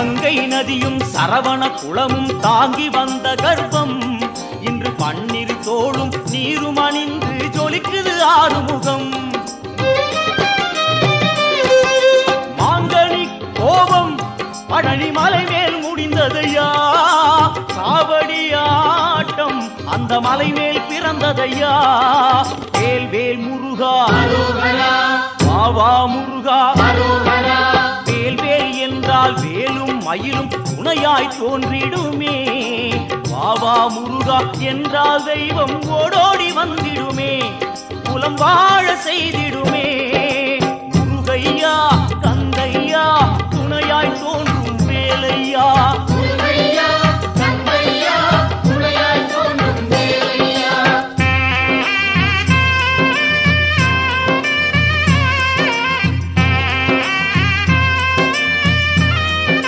கங்கை நதியும் சரவண குளமும் தாங்கி வந்த கர்ப்பம் இன்று பன்னிரு தோளும் நீரும் அணிந்து ஜொலிக்குது ஆறுமுகம். மாங்கனி கோபம் பழனி மலை மேல் முடிந்ததையா? காவடி ஆட்டம் அந்த மலை மேல் பிறந்ததையா? வேல் வேல் முருகா. வாவா முருகா. மயிலும் துணையாய் தோன்றிடுமே. வாவா முருகா என்றால் தெய்வம் ஓடோடி வந்திடுமே. குலம் வாழ செய்திடும்